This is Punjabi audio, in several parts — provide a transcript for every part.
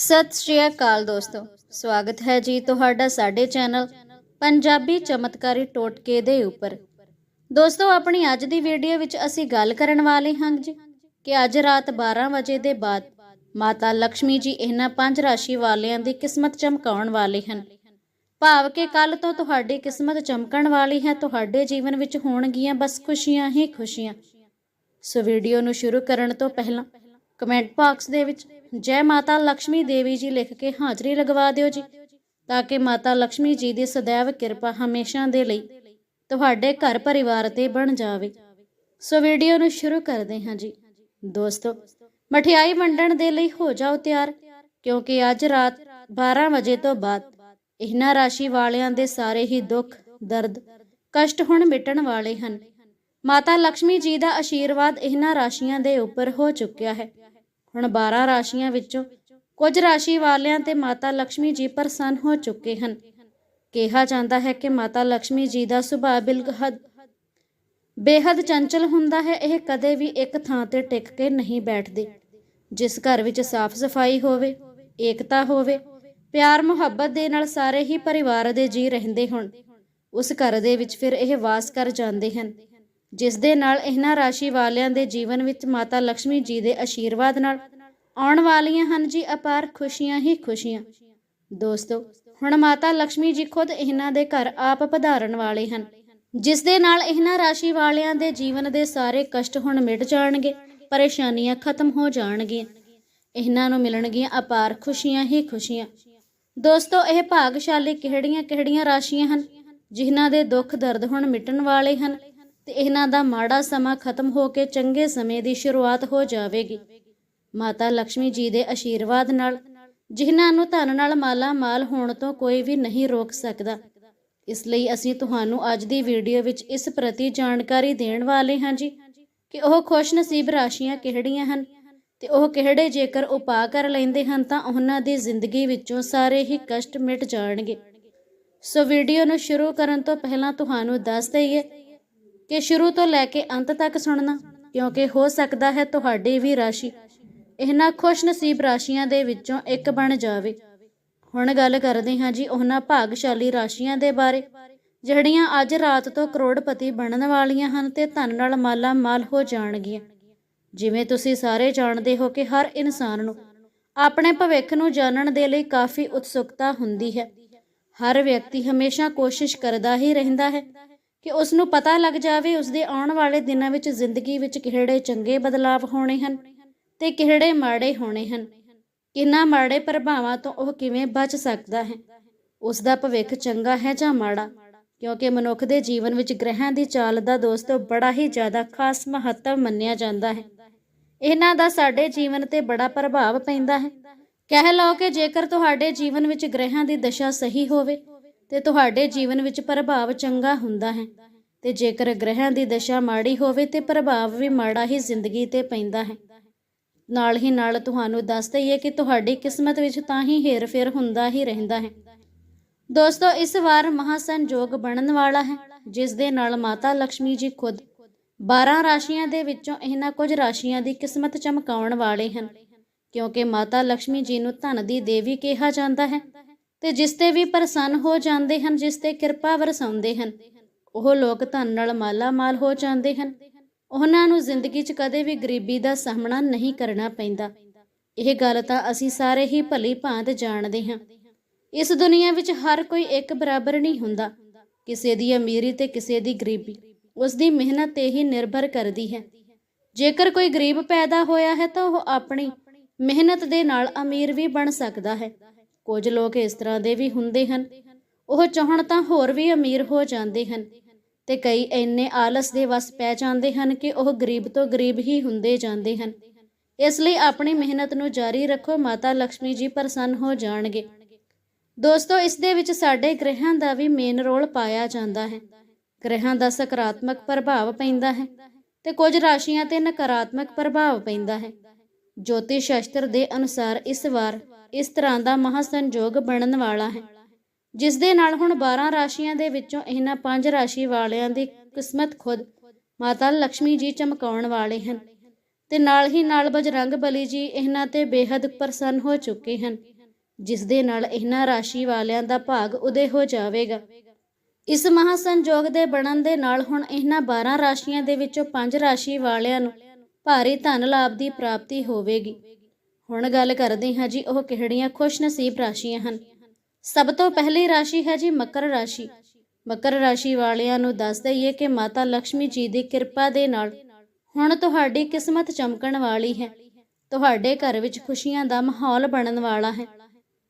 ਸਤਿ ਸ਼੍ਰੀ ਅਕਾਲ ਦੋਸਤੋ। ਸਵਾਗਤ ਹੈ ਜੀ ਤੁਹਾਡਾ ਸਾਡੇ ਚੈਨਲ ਪੰਜਾਬੀ ਚਮਤਕਾਰੀ ਟੋਟਕੇ ਦੇ ਉੱਪਰ। ਦੋਸਤੋ, ਆਪਣੀ ਅੱਜ ਦੀ ਵੀਡੀਓ ਵਿੱਚ ਅਸੀਂ ਗੱਲ ਕਰਨ ਵਾਲੇ ਹਾਂ ਜੀ ਕਿ ਅੱਜ ਰਾਤ 12 ਵਜੇ ਦੇ ਬਾਅਦ ਮਾਤਾ ਲక్ష్ਮੀ ਜੀ ਇਹਨਾਂ ਪੰਜ ਰਾਸ਼ੀ ਵਾਲਿਆਂ ਦੀ ਕਿਸਮਤ ਚਮਕਾਉਣ ਵਾਲੇ ਹਨ। ਭਾਵ ਕਿ ਕੱਲ ਤੋਂ ਤੁਹਾਡੀ ਕਿਸਮਤ ਚਮਕਣ ਵਾਲੀ ਹੈ, ਤੁਹਾਡੇ ਜੀਵਨ ਵਿੱਚ ਹੋਣਗੀਆਂ ਬਸ ਖੁਸ਼ੀਆਂ ਹੀ ਖੁਸ਼ੀਆਂ। ਸੋ ਵੀਡੀਓ ਨੂੰ ਸ਼ੁਰੂ ਕਰਨ ਤੋਂ ਪਹਿਲਾਂ ਕਮੈਂਟ ਬਾਕਸ ਦੇ ਵਿੱਚ, ਜੈ ਮਾਤਾ ਲక్ష్ਮੀ ਦੇਵੀ ਜੀ ਲਿਖ ਕੇ ਹਾਜ਼ਰੀ ਲਗਵਾ ਦਿਓ ਜੀ, ਤਾਂ ਕਿ ਮਾਤਾ ਲక్ష్ਮੀ ਜੀ ਦੀ ਸਦੈਵ ਕਿਰਪਾ ਹਮੇਸ਼ਾ ਦੇ ਲਈ ਤੁਹਾਡੇ ਘਰ ਪਰਿਵਾਰ ਤੇ ਬਣ ਜਾਵੇ। ਸੋ ਵੀਡੀਓ ਨੂੰ ਸ਼ੁਰੂ ਕਰਦੇ ਹਾਂ ਜੀ। ਦੋਸਤੋ, ਮਠਿਆਈ ਵੰਡਣ ਦੇ ਲਈ ਹੋ ਜਾਓ ਤਿਆਰ, ਕਿਉਂਕਿ ਅੱਜ ਰਾਤ 12 ਵਜੇ ਤੋਂ ਬਾਅਦ ਇਹਨਾਂ ਰਾਸ਼ੀ ਵਾਲਿਆਂ ਦੇ ਸਾਰੇ ਹੀ ਦੁੱਖ, ਦਰਦ, ਕਸ਼ਟ ਹੁਣ ਮਿਟਣ ਵਾਲੇ ਹਨ। ਮਾਤਾ ਲక్ష్ਮੀ ਜੀ ਦਾ ਆਸ਼ੀਰਵਾਦ ਇਹਨਾਂ ਰਾਸ਼ੀਆਂ ਦੇ ਉੱਪਰ ਹੋ ਚੁੱਕਿਆ ਹੈ। ਹੁਣ 12 ਰਾਸ਼ੀਆਂ ਵਿੱਚੋਂ ਕੁਝ ਰਾਸ਼ੀ ਵਾਲਿਆਂ ਤੇ ਮਾਤਾ ਲక్ష్ਮੀ ਜੀ ਪ੍ਰਸੰਨ ਹੋ ਚੁੱਕੇ ਹਨ। ਕਿਹਾ ਜਾਂਦਾ ਹੈ ਕਿ ਮਾਤਾ ਲక్ష్ਮੀ ਜੀ ਦਾ ਸੁਭਾਅ ਬਿਲਕੁਲ ਬੇਹਦ ਚੰਚਲ ਹੁੰਦਾ ਹੈ। ਇਹ ਕਦੇ ਵੀ ਇੱਕ ਥਾਂ ਤੇ ਟਿਕ ਕੇ ਨਹੀਂ ਬੈਠਦੇ। ਜਿਸ ਘਰ ਵਿੱਚ ਸਾਫ਼ ਸਫ਼ਾਈ ਹੋਵੇ, ਏਕਤਾ ਹੋਵੇ, ਪਿਆਰ ਮੁਹੱਬਤ ਦੇ ਨਾਲ ਸਾਰੇ ਹੀ ਪਰਿਵਾਰ ਦੇ ਜੀ ਰਹਿੰਦੇ ਹੋਣ, ਉਸ ਘਰ ਦੇ ਵਿੱਚ ਫਿਰ ਇਹ ਵਾਸ ਕਰ ਜਾਂਦੇ ਹਨ। ਜਿਸ ਦੇ ਨਾਲ ਇਹਨਾਂ ਰਾਸ਼ੀ ਵਾਲਿਆਂ ਦੇ ਜੀਵਨ ਵਿੱਚ ਮਾਤਾ ਲక్ష్ਮੀ ਜੀ ਦੇ ਆਸ਼ੀਰਵਾਦ ਨਾਲ ਆਉਣ ਵਾਲੀਆਂ ਹਨ ਜੀ ਅਪਾਰ ਖੁਸ਼ੀਆਂ ਹੀ ਖੁਸ਼ੀਆਂ। ਦੋਸਤੋ, ਹੁਣ ਮਾਤਾ ਲక్ష్ਮੀ ਜੀ ਖੁਦ ਇਹਨਾਂ ਦੇ ਘਰ ਆਪ ਪਧਾਰਨ ਵਾਲੇ ਹਨ। ਜਿਸ ਦੇ ਨਾਲ ਇਹਨਾਂ ਰਾਸ਼ੀ ਵਾਲਿਆਂ ਦੇ ਜੀਵਨ ਦੇ ਸਾਰੇ ਕਸ਼ਟ ਹੁਣ ਮਿਟ ਜਾਣਗੇ, ਪਰੇਸ਼ਾਨੀਆਂ ਖਤਮ ਹੋ ਜਾਣਗੀਆਂ। ਇਹਨਾਂ ਨੂੰ ਮਿਲਣਗੀਆਂ ਅਪਾਰ ਖੁਸ਼ੀਆਂ ਹੀ ਖੁਸ਼ੀਆਂ। ਦੋਸਤੋ, ਇਹ ਭਾਗਸ਼ਾਲੀ ਕਿਹੜੀਆਂ ਕਿਹੜੀਆਂ ਰਾਸ਼ੀਆਂ ਹਨ, ਜਿਨ੍ਹਾਂ ਦੇ ਦੁੱਖ ਦਰਦ ਹੁਣ ਮਿਟਣ ਵਾਲੇ ਹਨ? ਤੇ ਇਹਨਾਂ ਦਾ ਮਾੜਾ ਸਮਾਂ ਖਤਮ ਹੋ ਕੇ ਚੰਗੇ ਸਮੇਂ ਦੀ ਸ਼ੁਰੂਆਤ ਹੋ ਜਾਵੇਗੀ। ਮਾਤਾ ਲక్ష్ਮੀ ਜੀ ਦੇ ਆਸ਼ੀਰਵਾਦ ਨਾਲ ਜਿਨ੍ਹਾਂ ਨੂੰ ਧਨ ਨਾਲ ਮਾਲਾ ਮਾਲ ਹੋਣ ਤੋਂ ਕੋਈ ਵੀ ਨਹੀਂ ਰੋਕ ਸਕਦਾ। ਇਸ ਲਈ ਅਸੀਂ ਤੁਹਾਨੂੰ ਅੱਜ ਦੀ ਵੀਡੀਓ ਵਿੱਚ ਇਸ ਪ੍ਰਤੀ ਜਾਣਕਾਰੀ ਦੇਣ ਵਾਲੇ ਹਾਂ ਜੀ ਕਿ ਉਹ ਖੁਸ਼ਨਸੀਬ ਰਾਸ਼ੀਆਂ ਕਿਹੜੀਆਂ ਹਨ ਤੇ ਉਹ ਕਿਹੜੇ ਜੇਕਰ ਉਪਾਅ ਕਰ ਲੈਂਦੇ ਹਨ ਤਾਂ ਉਹਨਾਂ ਦੀ ਜ਼ਿੰਦਗੀ ਵਿੱਚੋਂ ਸਾਰੇ ਹੀ ਕਸ਼ਟ ਮਿਟ ਜਾਣਗੇ। ਸੋ ਵੀਡੀਓ ਨੂੰ ਸ਼ੁਰੂ ਕਰਨ ਤੋਂ ਪਹਿਲਾਂ ਤੁਹਾਨੂੰ ਦੱਸ ਦਈਏ ਕਿ ਸ਼ੁਰੂ ਤੋਂ ਲੈ ਕੇ ਅੰਤ ਤੱਕ ਸੁਣਨਾ, ਕਿਉਂਕਿ ਹੋ ਸਕਦਾ ਹੈ ਤੁਹਾਡੀ ਵੀ ਰਾਸ਼ੀ, ਇਹਨਾਂ ਖੁਸ਼ਨਸੀਬ ਰਾਸ਼ੀਆਂ ਦੇ ਵਿੱਚੋਂ ਇੱਕ ਬਣ ਜਾਵੇ। ਹੁਣ ਗੱਲ ਕਰਦੇ ਹਾਂ ਜੀ ਉਹਨਾਂ ਭਾਗਸ਼ਾਲੀ ਰਾਸ਼ੀਆਂ ਦੇ ਬਾਰੇ, ਜਿਹੜੀਆਂ ਅੱਜ ਰਾਤ ਤੋਂ ਕਰੋੜਪਤੀ ਬਣਨ ਵਾਲੀਆਂ ਹਨ ਤੇ ਧਨ ਨਾਲ ਮਾਲਾ ਮਾਲ ਹੋ ਜਾਣਗੀਆਂ। ਜਿਵੇਂ ਤੁਸੀਂ ਸਾਰੇ ਜਾਣਦੇ ਹੋ ਕਿ ਹਰ ਇਨਸਾਨ ਨੂੰ ਆਪਣੇ ਭਵਿੱਖ ਨੂੰ ਜਾਣਨ ਦੇ ਲਈ ਕਾਫੀ ਉਤਸੁਕਤਾ ਹੁੰਦੀ ਹੈ। ਹਰ ਵਿਅਕਤੀ ਹਮੇਸ਼ਾ ਕੋਸ਼ਿਸ਼ ਕਰਦਾ ਹੀ ਰਹਿੰਦਾ ਹੈ ਕਿ ਉਸ ਨੂੰ ਪਤਾ ਲੱਗ ਜਾਵੇ ਉਸ ਦੇ ਆਉਣ ਵਾਲੇ ਦਿਨਾਂ ਵਿੱਚ ਜ਼ਿੰਦਗੀ ਵਿੱਚ ਕਿਹੜੇ ਚੰਗੇ ਬਦਲਾਵ ਹੋਣੇ ਹਨ ਤੇ ਕਿਹੜੇ ਮਾੜੇ ਹੋਣੇ ਹਨ। ਕਿੰਨਾ ਮਾੜੇ ਪ੍ਰਭਾਵਾਂ ਤੋਂ ਉਹ ਕਿਵੇਂ ਬਚ ਸਕਦਾ ਹੈ? ਉਸ ਦਾ ਭਵਿੱਖ ਚੰਗਾ ਹੈ ਜਾਂ ਮਾੜਾ? ਕਿਉਂਕਿ ਮਨੁੱਖ ਦੇ ਜੀਵਨ ਵਿੱਚ ਗ੍ਰਹਿਆਂ ਦੀ ਚਾਲ ਦਾ ਦੋਸਤੋ ਬੜਾ ਹੀ ਜ਼ਿਆਦਾ ਖਾਸ ਮਹੱਤਵ ਮੰਨਿਆ ਜਾਂਦਾ ਹੈ। ਇਹਨਾਂ ਦਾ ਸਾਡੇ ਜੀਵਨ ਤੇ ਬੜਾ ਪ੍ਰਭਾਵ ਪੈਂਦਾ ਹੈ। ਕਹਿ ਲਓ ਕਿ ਜੇਕਰ ਤੁਹਾਡੇ ਜੀਵਨ ਵਿੱਚ ਗ੍ਰਹਿਆਂ ਦੀ ਦਸ਼ਾ ਸਹੀ ਹੋਵੇ ਤੇ ਤੁਹਾਡੇ ਜੀਵਨ ਵਿੱਚ ਪ੍ਰਭਾਵ ਚੰਗਾ ਹੁੰਦਾ ਹੈ। ਤੇ ਜੇਕਰ ਗ੍ਰਹਿਆਂ ਦੀ ਦਸ਼ਾ ਮਾੜੀ ਹੋਵੇ ਤੇ ਪ੍ਰਭਾਵ ਵੀ ਮਾੜਾ ਹੀ ਜ਼ਿੰਦਗੀ ਤੇ ਪੈਂਦਾ ਹੈ। ਨਾਲ ਹੀ ਨਾਲ ਤੁਹਾਨੂੰ ਦੱਸ ਦਈਏ ਕਿ ਤੁਹਾਡੀ ਕਿਸਮਤ ਵਿੱਚ ਤਾਂ ਹੀ ਹੇਰ-ਫੇਰ ਹੁੰਦਾ ਹੀ ਰਹਿੰਦਾ ਹੈ। ਦੋਸਤੋ, ਇਸ ਵਾਰ ਮਹਾਸੰਜੋਗ ਬਣਨ ਵਾਲਾ ਹੈ, ਜਿਸ ਦੇ ਨਾਲ ਮਾਤਾ ਲక్ష్ਮੀ ਜੀ ਖੁਦ 12 ਰਾਸ਼ੀਆਂ ਦੇ ਵਿੱਚੋਂ ਇਹਨਾਂ ਕੁਝ ਰਾਸ਼ੀਆਂ ਦੀ ਕਿਸਮਤ ਚਮਕਾਉਣ ਵਾਲੇ ਹਨ, ਕਿਉਂਕਿ ਮਾਤਾ ਲక్ష్ਮੀ ਜੀ ਨੂੰ ਧਨ ਦੀ ਦੇਵੀ ਕਿਹਾ ਜਾਂਦਾ ਹੈ। ਤੇ ਜਿਸ ਤੇ ਵੀ ਪ੍ਰਸੰਨ ਹੋ ਜਾਂਦੇ ਹਨ, ਜਿਸ ਤੇ ਕਿਰਪਾ ਵਰਸਾਉਂਦੇ ਹਨ, ਉਹ ਲੋਕ ਧਨ ਨਾਲ ਮਾਲਾ ਮਾਲ ਹੋ ਜਾਂਦੇ ਹਨ। ਉਹਨਾਂ ਨੂੰ ਜ਼ਿੰਦਗੀ 'ਚ ਕਦੇ ਵੀ ਗਰੀਬੀ ਦਾ ਸਾਹਮਣਾ ਨਹੀਂ ਕਰਨਾ ਪੈਂਦਾ। ਇਹ ਗੱਲ ਤਾਂ ਅਸੀਂ ਸਾਰੇ ਹੀ ਭਲੀ ਭਾਂਤ ਜਾਣਦੇ ਹਾਂ। ਇਸ ਦੁਨੀਆ ਵਿੱਚ ਹਰ ਕੋਈ ਇੱਕ ਬਰਾਬਰ ਨਹੀਂ ਹੁੰਦਾ। ਕਿਸੇ ਦੀ ਅਮੀਰੀ ਤੇ ਕਿਸੇ ਦੀ ਗਰੀਬੀ। ਉਸ ਦੀ ਮਿਹਨਤ ਤੇ ਹੀ ਨਿਰਭਰ ਕਰਦੀ ਹੈ। ਜੇਕਰ ਕੋਈ ਗਰੀਬ ਪੈਦਾ ਹੋਇਆ ਹੈ ਤਾਂ ਉਹ ਆਪਣੀ ਮਿਹਨਤ ਦੇ ਨਾਲ ਅਮੀਰ ਵੀ ਬਣ ਸਕਦਾ ਹੈ। ਕੁਝ ਲੋਕ ਇਸ ਤਰ੍ਹਾਂ ਦੇ ਵੀ ਹੁੰਦੇ ਹਨ। ਉਹ ਚਾਹਣ ਤਾਂ ਹੋਰ ਵੀ ਅਮੀਰ ਹੋ ਜਾਂਦੇ ਹਨ ਤੇ ਕਈ ਇੰਨੇ ਆਲਸ ਦੇ ਵਸ ਪੈ ਜਾਂਦੇ ਹਨ ਕਿ ਉਹ ਗਰੀਬ ਤੋਂ ਗਰੀਬ ਹੀ ਹੁੰਦੇ ਜਾਂਦੇ ਹਨ। ਇਸ ਲਈ ਆਪਣੀ ਮਿਹਨਤ ਨੂੰ ਜਾਰੀ ਰੱਖੋ, ਮਾਤਾ ਲక్ష్ਮੀ ਜੀ ਪ੍ਰਸੰਨ ਹੋ ਜਾਣਗੇ। ਦੋਸਤੋ, ਇਸ ਦੇ ਵਿੱਚ ਸਾਡੇ ਗ੍ਰਹਿਾਂ ਦਾ ਵੀ ਮੇਨ ਰੋਲ ਪਾਇਆ ਜਾਂਦਾ ਹੈ। ਗ੍ਰਹਿਾਂ ਦਾ ਸਕਾਰਾਤਮਕ ਪ੍ਰਭਾਵ ਪੈਂਦਾ ਹੈ ਤੇ ਕੁਝ ਰਾਸ਼ੀਆਂ ਤੇ ਨਕਾਰਾਤਮਕ ਪ੍ਰਭਾਵ ਪੈਂਦਾ ਹੈ। ਜੋਤਿਸ਼ ਸ਼ਾਸਤਰ ਦੇ ਅਨੁਸਾਰ ਇਸ ਵਾਰ ਇਸ ਤਰ੍ਹਾਂ ਦਾ ਮਹਾਸੰਜੋਗ ਬਣਨ ਵਾਲਾ ਹੈ। ਜਿਸ ਦੇ ਨਾਲ ਹੁਣ 12 ਰਾਸ਼ੀਆਂ ਦੇ ਵਿੱਚੋਂ ਇਹਨਾਂ ਪੰਜ ਰਾਸ਼ੀ ਵਾਲਿਆਂ ਦੀ ਕਿਸਮਤ ਖੁਦ ਮਾਤਾ ਲక్ష్ਮੀ ਜੀ ਚਮਕਾਉਣ ਵਾਲੇ ਹਨ ਤੇ ਨਾਲ ਹੀ ਨਾਲ ਬਜਰੰਗ ਬਲੀ ਜੀ ਇਹਨਾਂ ਤੇ ਬੇਹੱਦ ਪ੍ਰਸੰਨ ਹੋ ਚੁੱਕੇ ਹਨ ਜਿਸ ਦੇ ਨਾਲ ਇਹਨਾਂ ਰਾਸ਼ੀ ਵਾਲਿਆਂ ਦਾ ਭਾਗ ਉਦੇ ਹੋ ਜਾਵੇਗਾ। ਇਸ ਮਹਾ ਸੰਜੋਗ ਦੇ ਬਣਨ ਦੇ ਨਾਲ ਹੁਣ ਇਹਨਾਂ 12 ਰਾਸ਼ੀਆਂ ਦੇ ਵਿੱਚੋਂ ਪੰਜ ਰਾਸ਼ੀ ਵਾਲਿਆਂ ਨੂੰ ਭਾਰੀ ਧਨ ਲਾਭ ਦੀ ਪ੍ਰਾਪਤੀ ਹੋਵੇਗੀ। ਹੁਣ ਗੱਲ ਕਰਦੇ ਹਾਂ ਜੀ ਉਹ ਕਿਹੜੀਆਂ ਖੁਸ਼ ਨਸੀਬ ਰਾਸ਼ੀਆਂ ਹਨ। ਸਭ ਤੋਂ ਪਹਿਲੀ ਰਾਸ਼ੀ ਹੈ ਜੀ ਮਕਰ ਰਾਸ਼ੀ। ਮਕਰ ਰਾਸ਼ੀ ਵਾਲਿਆਂ ਨੂੰ ਦੱਸ ਦਈਏ ਕਿ ਮਾਤਾ ਲక్ష్ਮੀ ਜੀ ਦੀ ਕਿਰਪਾ ਦੇ ਨਾਲ ਹੁਣ ਤੁਹਾਡੀ ਕਿਸਮਤ ਚਮਕਣ ਵਾਲੀ ਹੈ। ਤੁਹਾਡੇ ਘਰ ਵਿੱਚ ਖੁਸ਼ੀਆਂ ਦਾ ਮਾਹੌਲ ਬਣਨ ਵਾਲਾ ਹੈ।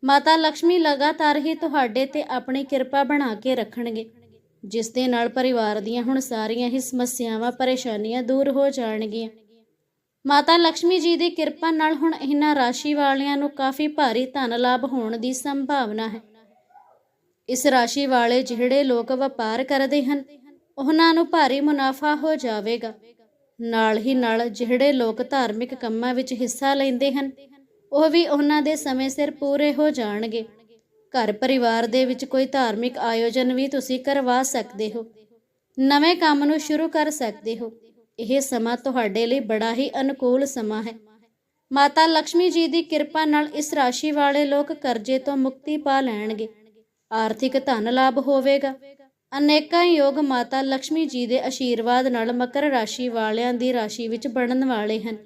ਮਾਤਾ ਲక్ష్ਮੀ ਲਗਾਤਾਰ ਹੀ ਤੁਹਾਡੇ ਤੇ ਆਪਣੀ ਕਿਰਪਾ ਬਣਾ ਕੇ ਰੱਖਣਗੇ। ਜਿਸ ਦੇ ਨਾਲ ਪਰਿਵਾਰ ਦੀਆਂ ਹੁਣ ਸਾਰੀਆਂ ਹੀ ਸਮੱਸਿਆਵਾਂ, ਪਰੇਸ਼ਾਨੀਆਂ ਦੂਰ ਹੋ ਜਾਣਗੀਆਂ। ਮਾਤਾ ਲక్ష్ਮੀ ਜੀ ਦੀ ਕਿਰਪਾ ਨਾਲ ਹੁਣ ਇਹਨਾਂ ਰਾਸ਼ੀ ਵਾਲਿਆਂ ਨੂੰ ਕਾਫੀ ਭਾਰੀ ਧਨ ਲਾਭ ਹੋਣ ਦੀ ਸੰਭਾਵਨਾ ਹੈ। ਇਸ ਰਾਸ਼ੀ ਵਾਲੇ ਜਿਹੜੇ ਲੋਕ ਵਪਾਰ ਕਰਦੇ ਹਨ, ਉਹਨਾਂ ਨੂੰ ਭਾਰੀ ਮੁਨਾਫਾ ਹੋ ਜਾਵੇਗਾ। ਨਾਲ ਹੀ ਨਾਲ ਜਿਹੜੇ ਲੋਕ ਧਾਰਮਿਕ ਕੰਮਾਂ ਵਿੱਚ ਹਿੱਸਾ ਲੈਂਦੇ ਹਨ, ਉਹ ਵੀ ਉਹਨਾਂ ਦੇ ਸਮੇਂ ਸਿਰ ਪੂਰੇ ਹੋ ਜਾਣਗੇ। ਘਰ ਪਰਿਵਾਰ ਦੇ ਵਿੱਚ ਕੋਈ ਧਾਰਮਿਕ ਆਯੋਜਨ ਵੀ ਤੁਸੀਂ ਕਰਵਾ ਸਕਦੇ ਹੋ। ਨਵੇਂ ਕੰਮ ਨੂੰ ਸ਼ੁਰੂ ਕਰ ਸਕਦੇ ਹੋ। ਇਹ ਸਮਾਂ ਤੁਹਾਡੇ ਲਈ ਬੜਾ ਹੀ ਅਨੁਕੂਲ ਸਮਾਂ ਹੈ। ਮਾਤਾ ਲక్ష్ਮੀ ਜੀ ਦੀ ਕਿਰਪਾ ਨਾਲ ਇਸ ਰਾਸ਼ੀ ਵਾਲੇ ਲੋਕ ਕਰਜ਼ੇ ਤੋਂ ਮੁਕਤੀ ਪਾ ਲੈਣਗੇ। ਆਰਥਿਕ ਧਨ ਲਾਭ ਹੋਵੇਗਾ। ਅਨੇਕਾਂ ਯੋਗ ਮਾਤਾ ਲక్ష్ਮੀ ਜੀ ਦੇ ਆਸ਼ੀਰਵਾਦ ਨਾਲ ਮਕਰ ਰਾਸ਼ੀ ਵਾਲਿਆਂ ਦੀ ਰਾਸ਼ੀ ਵਿੱਚ ਬਣਨ ਵਾਲੇ ਹਨ।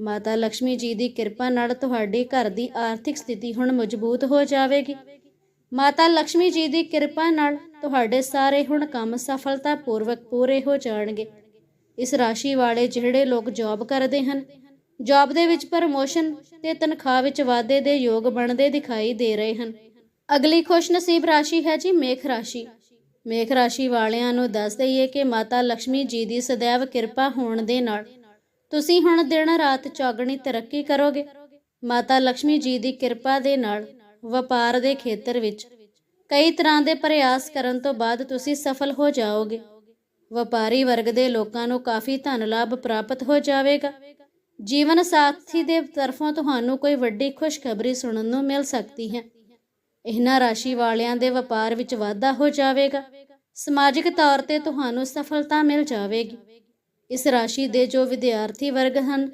ਮਾਤਾ ਲక్ష్ਮੀ ਜੀ ਦੀ ਕਿਰਪਾ ਨਾਲ ਤੁਹਾਡੇ ਘਰ ਦੀ ਆਰਥਿਕ ਸਥਿਤੀ ਹੁਣ ਮਜ਼ਬੂਤ ਹੋ ਜਾਵੇਗੀ। ਮਾਤਾ ਲక్ష్ਮੀ ਜੀ ਦੀ ਕਿਰਪਾ ਨਾਲ ਤੁਹਾਡੇ ਸਾਰੇ ਹੁਣ ਕੰਮ ਸਫਲਤਾਪੂਰਵਕ ਪੂਰੇ ਹੋ ਜਾਣਗੇ। ਇਸ ਰਾਸ਼ੀ ਵਾਲੇ ਜਿਹੜੇ ਲੋਕ ਜੌਬ ਕਰਦੇ ਹਨ ਜੌਬ ਦੇ ਵਿੱਚ ਪ੍ਰਮੋਸ਼ਨ ਤੇ ਤਨਖਾਹ ਵਿੱਚ ਵਾਧੇ ਦੇ ਯੋਗ ਬਣਦੇ ਦਿਖਾਈ ਦੇ ਰਹੇ ਹਨ। ਅਗਲੀ ਖੁਸ਼ਨਸੀਬ ਰਾਸ਼ੀ ਹੈ ਜੀ ਮੇਖ ਰਾਸ਼ੀ। ਮੇਖ ਰਾਸ਼ੀ ਵਾਲਿਆਂ ਨੂੰ ਦੱਸ ਦਈਏ ਕਿ ਮਾਤਾ ਲక్ష్ਮੀ ਜੀ ਦੀ ਸदैव ਕਿਰਪਾ ਹੋਣ ਦੇ ਨਾਲ ਤੁਸੀਂ ਹੁਣ ਦਿਨ ਰਾਤ ਚੌਗਣੀ ਤਰੱਕੀ ਕਰੋਗੇ। ਮਾਤਾ ਲక్ష్ਮੀ ਜੀ ਦੀ ਕਿਰਪਾ ਦੇ ਨਾਲ ਵਪਾਰ ਦੇ ਖੇਤਰ ਵਿੱਚ ਕਈ ਤਰ੍ਹਾਂ ਦੇ ਪ੍ਰਯਾਸ ਕਰਨ ਤੋਂ ਬਾਅਦ ਤੁਸੀਂ ਸਫਲ ਹੋ ਜਾਓਗੇ। ਵਪਾਰੀ ਵਰਗ ਦੇ ਲੋਕਾਂ ਨੂੰ ਕਾਫੀ ਧਨ ਲਾਭ ਪ੍ਰਾਪਤ ਹੋ ਜਾਵੇਗਾ। ਜੀਵਨ ਸਾਥੀ ਦੇ ਤਰਫੋਂ ਤੁਹਾਨੂੰ ਕੋਈ ਵੱਡੀ ਖੁਸ਼ਖਬਰੀ ਸੁਣਨ ਨੂੰ ਮਿਲ ਸਕਦੀ ਹੈ। ਇਹਨਾਂ ਰਾਸ਼ੀ ਵਾਲਿਆਂ ਦੇ ਵਪਾਰ ਵਿੱਚ ਵਾਧਾ ਹੋ ਜਾਵੇਗਾ। ਸਮਾਜਿਕ ਤੌਰ ਤੇ ਤੁਹਾਨੂੰ ਸਫਲਤਾ ਮਿਲ ਜਾਵੇਗੀ। ਇਸ ਰਾਸ਼ੀ ਦੇ ਜੋ ਵਿਦਿਆਰਥੀ ਵਰਗ ਹਨ,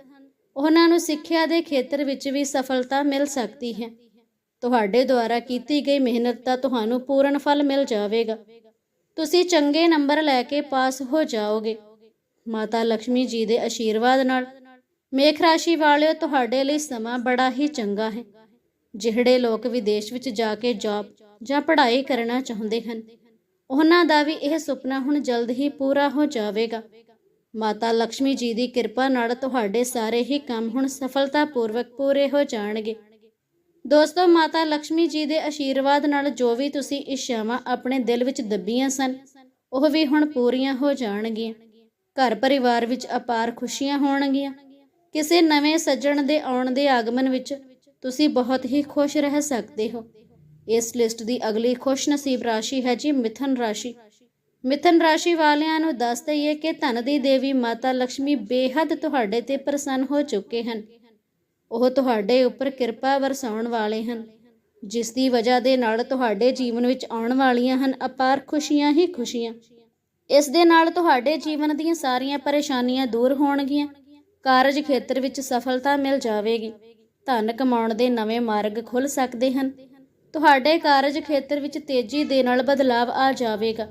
ਉਹਨਾਂ ਨੂੰ ਸਿੱਖਿਆ ਦੇ ਖੇਤਰ ਵਿੱਚ ਵੀ ਸਫਲਤਾ ਮਿਲ ਸਕਦੀ ਹੈ। ਤੁਹਾਡੇ ਦੁਆਰਾ ਕੀਤੀ ਗਈ ਮਿਹਨਤ ਦਾ ਤੁਹਾਨੂੰ ਪੂਰਨ ਫਲ ਮਿਲ ਜਾਵੇਗਾ। ਤੁਸੀਂ ਚੰਗੇ ਨੰਬਰ ਲੈ ਕੇ ਪਾਸ ਹੋ ਜਾਓਗੇ। ਮਾਤਾ ਲక్ష్ਮੀ ਜੀ ਦੇ ਆਸ਼ੀਰਵਾਦ ਨਾਲ। ਮੇਖ ਰਾਸ਼ੀ ਵਾਲਿਓ, ਤੁਹਾਡੇ ਲਈ ਸਮਾਂ ਬੜਾ ਹੀ ਚੰਗਾ ਹੈ। ਜਿਹੜੇ ਲੋਕ ਵਿਦੇਸ਼ ਵਿੱਚ ਜਾ ਕੇ ਜੌਬ ਜਾਂ ਪੜ੍ਹਾਈ ਕਰਨਾ ਚਾਹੁੰਦੇ ਹਨ, ਉਹਨਾਂ ਦਾ ਵੀ ਇਹ ਸੁਪਨਾ ਹੁਣ ਜਲਦ ਹੀ ਪੂਰਾ ਹੋ ਜਾਵੇਗਾ। ਮਾਤਾ ਲక్ష్ਮੀ ਜੀ ਦੀ ਕਿਰਪਾ ਨਾਲ ਤੁਹਾਡੇ ਸਾਰੇ ਹੀ ਕੰਮ ਹੁਣ ਸਫਲਤਾਪੂਰਵਕ ਪੂਰੇ ਹੋ ਜਾਣਗੇ। ਦੋਸਤੋ, ਮਾਤਾ ਲక్ష్ਮੀ ਜੀ ਦੇ ਆਸ਼ੀਰਵਾਦ ਨਾਲ ਜੋ ਵੀ ਤੁਸੀਂ ਇੱਛਾਵਾਂ ਆਪਣੇ ਦਿਲ ਵਿੱਚ ਦੱਬੀਆਂ ਸਨ, ਉਹ ਵੀ ਹੁਣ ਪੂਰੀਆਂ ਹੋ ਜਾਣਗੀਆਂ। ਘਰ ਪਰਿਵਾਰ ਵਿੱਚ ਅਪਾਰ ਖੁਸ਼ੀਆਂ ਹੋਣਗੀਆਂ। ਕਿਸੇ ਨਵੇਂ ਸੱਜਣ ਦੇ ਆਉਣ ਦੇ ਆਗਮਨ ਵਿੱਚ ਤੁਸੀਂ ਬਹੁਤ ਹੀ ਖੁਸ਼ ਰਹਿ ਸਕਦੇ ਹੋ। ਇਸ ਲਿਸਟ ਦੀ ਅਗਲੀ ਖੁਸ਼ ਨਸੀਬ ਰਾਸ਼ੀ ਹੈ ਜੀ ਮਿਥਨ ਰਾਸ਼ੀ। ਮਿਥਨ ਰਾਸ਼ੀ ਵਾਲਿਆਂ ਨੂੰ ਦੱਸ ਦਈਏ ਕਿ ਧਨ ਦੀ ਦੇਵੀ ਮਾਤਾ ਲక్ష్ਮੀ ਬੇਹੱਦ ਤੁਹਾਡੇ ਤੇ ਪ੍ਰਸੰਨ ਹੋ ਚੁੱਕੇ ਹਨ। ਉਹ ਤੁਹਾਡੇ ਉੱਪਰ ਕਿਰਪਾ ਵਰਸਾਉਣ ਵਾਲੇ ਹਨ। ਜਿਸ ਦੀ ਵਜ੍ਹਾ ਦੇ ਨਾਲ ਤੁਹਾਡੇ ਜੀਵਨ ਵਿੱਚ ਆਉਣ ਵਾਲੀਆਂ ਹਨ ਅਪਾਰ ਖੁਸ਼ੀਆਂ ਹੀ ਖੁਸ਼ੀਆਂ। ਇਸ ਦੇ ਨਾਲ ਤੁਹਾਡੇ ਜੀਵਨ ਦੀਆਂ ਸਾਰੀਆਂ ਪਰੇਸ਼ਾਨੀਆਂ ਦੂਰ ਹੋਣਗੀਆਂ। ਕਾਰਜ ਖੇਤਰ ਵਿੱਚ ਸਫਲਤਾ ਮਿਲ ਜਾਵੇਗੀ। ਧਨ ਕਮਾਉਣ ਦੇ ਨਵੇਂ ਮਾਰਗ ਖੁੱਲ ਸਕਦੇ ਹਨ। ਤੁਹਾਡੇ ਕਾਰਜ ਖੇਤਰ ਵਿੱਚ ਤੇਜ਼ੀ ਦੇ ਨਾਲ ਬਦਲਾਵ ਆ ਜਾਵੇਗਾ।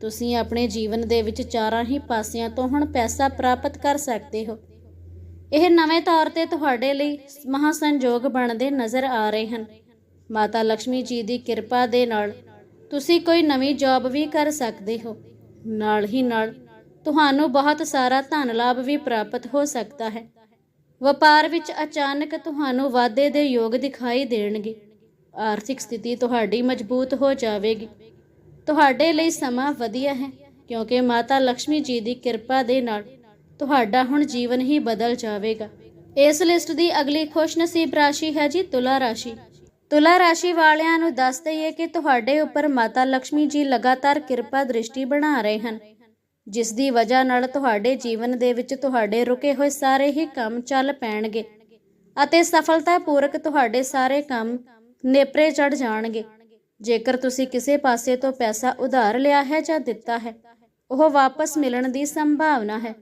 ਤੁਸੀਂ ਆਪਣੇ ਜੀਵਨ ਦੇ ਵਿੱਚ ਚਾਰਾਂ ਹੀ ਪਾਸਿਆਂ ਤੋਂ ਹੁਣ ਪੈਸਾ ਪ੍ਰਾਪਤ ਕਰ ਸਕਦੇ ਹੋ। ਇਹ ਨਵੇਂ ਤੌਰ ਤੇ ਤੁਹਾਡੇ ਲਈ ਮਹਾ ਸੰਯੋਗ ਬਣਦੇ ਨਜ਼ਰ ਆ ਰਹੇ ਹਨ। ਮਾਤਾ ਲక్ష్ਮੀ ਜੀ ਦੀ ਕਿਰਪਾ ਦੇ ਨਾਲ ਤੁਸੀਂ ਕੋਈ ਨਵੀਂ ਜੌਬ ਵੀ ਕਰ ਸਕਦੇ ਹੋ। ਨਾਲ ਹੀ ਨਾਲ ਤੁਹਾਨੂੰ ਬਹੁਤ ਸਾਰਾ ਧਨ ਲਾਭ ਵੀ ਪ੍ਰਾਪਤ ਹੋ ਸਕਦਾ ਹੈ। ਵਪਾਰ ਵਿੱਚ ਅਚਾਨਕ ਤੁਹਾਨੂੰ ਵਾਧੇ ਦੇ ਯੋਗ ਦਿਖਾਈ ਦੇਣਗੇ। ਆਰਥਿਕ ਸਥਿਤੀ ਤੁਹਾਡੀ ਮਜ਼ਬੂਤ ਹੋ ਜਾਵੇਗੀ। ਤੁਹਾਡੇ ਲਈ ਸਮਾਂ ਵਧੀਆ ਹੈ, ਕਿਉਂਕਿ ਮਾਤਾ ਲక్ష్ਮੀ ਜੀ ਦੀ ਕਿਰਪਾ ਦੇ ਨਾਲ ਤੁਹਾਡਾ ਹੁਣ ਜੀਵਨ ਹੀ ਬਦਲ ਜਾਵੇਗਾ। ਇਸ ਲਿਸਟ ਦੀ ਅਗਲੀ ਖੁਸ਼ਨਸੀਬ ਰਾਸ਼ੀ ਹੈ ਜੀ ਤੁਲਾ ਰਾਸ਼ੀ। ਤੁਲਾ ਰਾਸ਼ੀ ਵਾਲਿਆਂ ਨੂੰ ਦੱਸ ਦਈਏ ਕਿ ਤੁਹਾਡੇ ਉੱਪਰ ਮਾਤਾ ਲక్ష్ਮੀ ਜੀ ਲਗਾਤਾਰ ਕਿਰਪਾ ਦ੍ਰਿਸ਼ਟੀ ਬਣਾ ਰਹੇ ਹਨ। ਜਿਸ ਦੀ ਵਜ੍ਹਾ ਨਾਲ ਤੁਹਾਡੇ ਜੀਵਨ ਦੇ ਵਿੱਚ ਤੁਹਾਡੇ ਰੁਕੇ ਹੋਏ ਸਾਰੇ ਹੀ ਕੰਮ ਚੱਲ ਪੈਣਗੇ ਅਤੇ ਸਫਲਤਾਪੂਰਕ ਤੁਹਾਡੇ ਸਾਰੇ ਕੰਮ ਨੇਪਰੇ ਚੜ ਜਾਣਗੇ। ਜੇਕਰ ਤੁਸੀਂ ਕਿਸੇ ਪਾਸੇ ਤੋਂ ਪੈਸਾ ਉਧਾਰ ਲਿਆ ਹੈ ਜਾਂ ਦਿੱਤਾ ਹੈ, ਉਹ ਵਾਪਸ ਮਿਲਣ ਦੀ ਸੰਭਾਵਨਾ ਹੈ।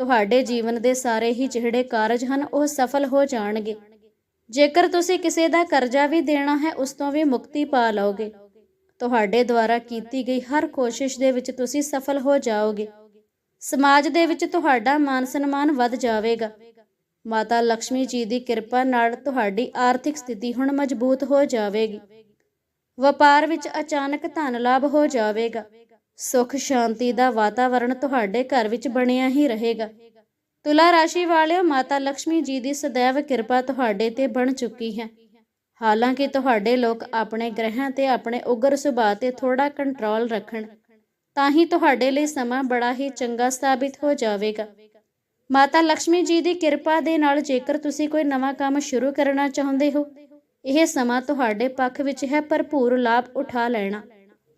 ਤੁਹਾਡੇ ਜੀਵਨ ਦੇ ਸਾਰੇ ਹੀ ਜਿਹੜੇ ਕਾਰਜ ਹਨ, ਉਹ ਸਫਲ ਹੋ ਜਾਣਗੇ। ਜੇਕਰ ਤੁਸੀਂ ਕਿਸੇ ਦਾ ਕਰਜ਼ਾ ਵੀ ਦੇਣਾ ਹੈ, ਉਸ ਤੋਂ ਵੀ ਮੁਕਤੀ ਪਾ ਲਓਗੇ। ਤੁਹਾਡੇ ਦੁਆਰਾ ਕੀਤੀ ਗਈ ਹਰ ਕੋਸ਼ਿਸ਼ ਦੇ ਵਿੱਚ ਤੁਸੀਂ ਸਫਲ ਹੋ ਜਾਓਗੇ। ਸਮਾਜ ਦੇ ਵਿੱਚ ਤੁਹਾਡਾ ਮਾਨ ਸਨਮਾਨ ਵੱਧ ਜਾਵੇਗਾ। ਮਾਤਾ ਲక్ష్ਮੀ ਜੀ ਦੀ ਕਿਰਪਾ ਨਾਲ ਤੁਹਾਡੀ ਆਰਥਿਕ ਸਥਿਤੀ ਹੁਣ ਮਜ਼ਬੂਤ ਹੋ ਜਾਵੇਗੀ। ਵਪਾਰ ਵਿੱਚ ਅਚਾਨਕ ਧਨ ਲਾਭ ਹੋ ਜਾਵੇਗਾ। ਸੁਖ ਸ਼ਾਂਤੀ ਦਾ ਵਾਤਾਵਰਣ ਤੁਹਾਡੇ ਘਰ ਵਿੱਚ ਬਣਿਆ ਹੀ ਰਹੇਗਾ। ਤੁਲਾ ਰਾਸ਼ੀ ਵਾਲਿਓ, ਮਾਤਾ ਲక్ష్ਮੀ ਜੀ ਦੀ ਸदैव ਕਿਰਪਾ ਤੁਹਾਡੇ ਤੇ ਬਣ ਚੁੱਕੀ ਹੈ। ਹਾਲਾਂਕਿ ਤੁਹਾਡੇ ਲੋਕ ਆਪਣੇ ਗ੍ਰਹਿਾਂ ਤੇ ਆਪਣੇ ਉਗਰ ਸੁਭਾਅ ਤੇ ਥੋੜਾ ਕੰਟਰੋਲ ਰੱਖਣ, ਤਾਂ ਹੀ ਤੁਹਾਡੇ ਲਈ ਸਮਾਂ ਬੜਾ ਹੀ ਚੰਗਾ ਸਾਬਿਤ ਹੋ ਜਾਵੇਗਾ। ਮਾਤਾ ਲక్ష్ਮੀ ਜੀ ਦੀ ਕਿਰਪਾ ਦੇ ਨਾਲ ਜੇਕਰ ਤੁਸੀਂ ਕੋਈ ਨਵਾਂ ਕੰਮ ਸ਼ੁਰੂ ਕਰਨਾ ਚਾਹੁੰਦੇ ਹੋ, ਇਹ ਸਮਾਂ ਤੁਹਾਡੇ ਪੱਖ ਵਿੱਚ ਹੈ ਭਰਪੂਰ ਲਾਭ ਉਠਾ ਲੈਣਾ।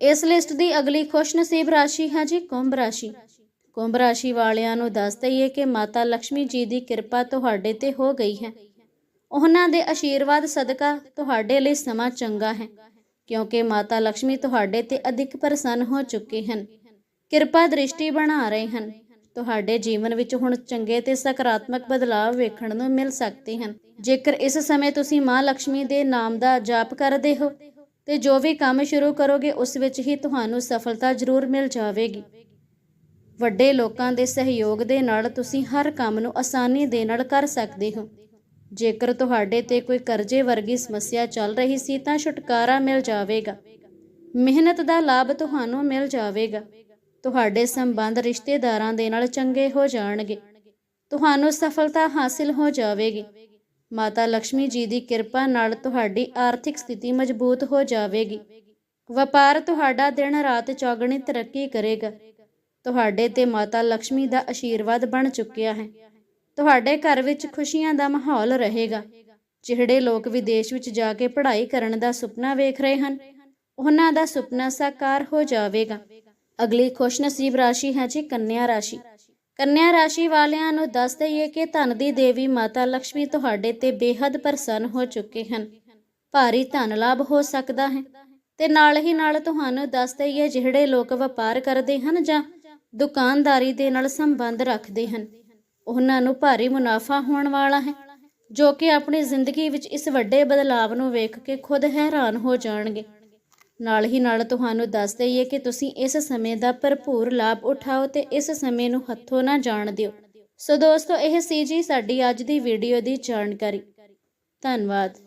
ਇਸ ਲਿਸਟ ਦੀ ਅਗਲੀ ਖੁਸ਼ ਨਸੀਬ ਰਾਸ਼ੀ ਹੈ ਜੀ ਕੁੰਭ ਰਾਸ਼ੀ। ਕੁੰਭ ਰਾਸ਼ੀ ਵਾਲਿਆਂ ਨੂੰ ਦੱਸ ਦਈਏ ਕਿ ਮਾਤਾ ਲక్ష్ਮੀ ਜੀ ਦੀ ਕਿਰਪਾ ਤੁਹਾਡੇ ਤੇ ਹੋ ਗਈ ਹੈ। ਉਹਨਾਂ ਦੇ ਆਸ਼ੀਰਵਾਦ ਸਦਕਾ ਤੁਹਾਡੇ ਲਈ ਸਮਾਂ ਚੰਗਾ ਹੈ, ਕਿਉਂਕਿ ਮਾਤਾ ਲక్ష్ਮੀ ਤੁਹਾਡੇ ਤੇ ਅਧਿਕ ਪ੍ਰਸੰਨ ਹੋ ਚੁੱਕੇ ਹਨ। ਕਿਰਪਾ ਦ੍ਰਿਸ਼ਟੀ ਬਣਾ ਰਹੇ ਹਨ। ਤੁਹਾਡੇ ਜੀਵਨ ਵਿੱਚ ਹੁਣ ਚੰਗੇ ਤੇ ਸਕਾਰਾਤਮਕ ਬਦਲਾਅ ਵੇਖਣ ਨੂੰ ਮਿਲ ਸਕਦੇ ਹਨ। ਜੇਕਰ ਇਸ ਸਮੇਂ ਤੁਸੀਂ ਮਾਂ ਲక్ష్ਮੀ ਦੇ ਨਾਮ ਦਾ ਜਾਪ ਕਰਦੇ ਹੋ ਤੇ ਜੋ ਵੀ ਕੰਮ ਸ਼ੁਰੂ ਕਰੋਗੇ, ਉਸ ਵਿੱਚ ਹੀ ਤੁਹਾਨੂੰ ਸਫਲਤਾ ਜ਼ਰੂਰ ਮਿਲ ਜਾਵੇਗੀ। ਵੱਡੇ ਲੋਕਾਂ ਦੇ ਸਹਿਯੋਗ ਦੇ ਨਾਲ ਤੁਸੀਂ ਹਰ ਕੰਮ ਨੂੰ ਆਸਾਨੀ ਦੇ ਨਾਲ ਕਰ ਸਕਦੇ ਹੋ। ਜੇਕਰ ਤੁਹਾਡੇ ਤੇ ਕੋਈ ਕਰਜ਼ੇ ਵਰਗੀ ਸਮੱਸਿਆ ਚੱਲ ਰਹੀ ਸੀ, ਤਾਂ ਛੁਟਕਾਰਾ ਮਿਲ ਜਾਵੇਗਾ। ਮਿਹਨਤ ਦਾ ਲਾਭ ਤੁਹਾਨੂੰ ਮਿਲ ਜਾਵੇਗਾ। ਤੁਹਾਡੇ ਸੰਬੰਧ ਰਿਸ਼ਤੇਦਾਰਾਂ ਦੇ ਨਾਲ ਚੰਗੇ ਹੋ ਜਾਣਗੇ। ਤੁਹਾਨੂੰ ਸਫਲਤਾ ਹਾਸਿਲ ਹੋ ਜਾਵੇਗੀ। ਮਾਤਾ ਲక్ష్ਮੀ ਜੀ ਦੀ ਕਿਰਪਾ ਨਾਲ ਤੁਹਾਡੀ ਆਰਥਿਕ ਸਥਿਤੀ ਮਜ਼ਬੂਤ ਹੋ ਜਾਵੇਗੀ। ਵਪਾਰ ਤੁਹਾਡਾ ਦਿਨ ਰਾਤ ਚੌਗਣੀ ਤਰੱਕੀ ਕਰੇਗਾ। ਤੁਹਾਡੇ ਤੇ ਮਾਤਾ ਲక్ష్ਮੀ ਦਾ ਆਸ਼ੀਰਵਾਦ ਬਣ ਚੁੱਕਿਆ ਹੈ। ਤੁਹਾਡੇ ਘਰ ਵਿੱਚ ਖੁਸ਼ੀਆਂ ਦਾ ਮਾਹੌਲ ਰਹੇਗਾ। ਜਿਹੜੇ ਲੋਕ ਵਿਦੇਸ਼ ਵਿੱਚ ਜਾ ਕੇ ਪੜ੍ਹਾਈ ਕਰਨ ਦਾ ਸੁਪਨਾ ਵੇਖ ਰਹੇ ਹਨ, ਉਹਨਾਂ ਦਾ ਸੁਪਨਾ ਸਾਕਾਰ ਹੋ ਜਾਵੇਗਾ। ਅਗਲੀ ਖੁਸ਼ਨਸੀਬ ਰਾਸ਼ੀ ਹੈ ਜੀ ਕੰਨਿਆ ਰਾਸ਼ੀ। ਕੰਨਿਆ ਰਾਸ਼ੀ ਵਾਲਿਆਂ ਨੂੰ ਦੱਸ ਦਈਏ ਕਿ ਧਨ ਦੀ ਦੇਵੀ ਮਾਤਾ ਲక్ష్ਮੀ ਤੁਹਾਡੇ ਤੇ ਬੇਹੱਦ ਪ੍ਰਸੰਨ ਹੋ ਚੁੱਕੇ ਹਨ। ਭਾਰੀ ਧਨ ਲਾਭ ਹੋ ਸਕਦਾ ਹੈ। ਤੇ ਨਾਲ ਹੀ ਨਾਲ ਤੁਹਾਨੂੰ ਦੱਸ ਦਈਏ ਜਿਹੜੇ ਲੋਕ ਵਪਾਰ ਕਰਦੇ ਹਨ ਜਾਂ ਦੁਕਾਨਦਾਰੀ ਦੇ ਨਾਲ ਸੰਬੰਧ ਰੱਖਦੇ ਹਨ, ਉਹਨਾਂ ਨੂੰ ਭਾਰੀ ਮੁਨਾਫਾ ਹੋਣ ਵਾਲਾ ਹੈ, ਜੋ ਕਿ ਆਪਣੀ ਜ਼ਿੰਦਗੀ ਵਿੱਚ ਇਸ ਵੱਡੇ ਬਦਲਾਵ ਨੂੰ ਵੇਖ ਕੇ ਖੁਦ ਹੈਰਾਨ ਹੋ ਜਾਣਗੇ। ਨਾਲ ਹੀ ਨਾਲ ਤੁਹਾਨੂੰ ਦੱਸ ਦਈਏ ਕਿ ਤੁਸੀਂ ਇਸ ਸਮੇਂ ਦਾ ਭਰਪੂਰ ਲਾਭ ਉਠਾਓ ਤੇ ਇਸ ਸਮੇਂ ਨੂੰ ਹੱਥੋਂ ਨਾ ਜਾਣ ਦਿਓ। ਸੋ ਦੋਸਤੋ, ਇਹ ਸੀ ਜੀ ਸਾਡੀ ਅੱਜ ਦੀ ਵੀਡੀਓ ਦੀ ਜਾਣਕਾਰੀ। ਧੰਨਵਾਦ।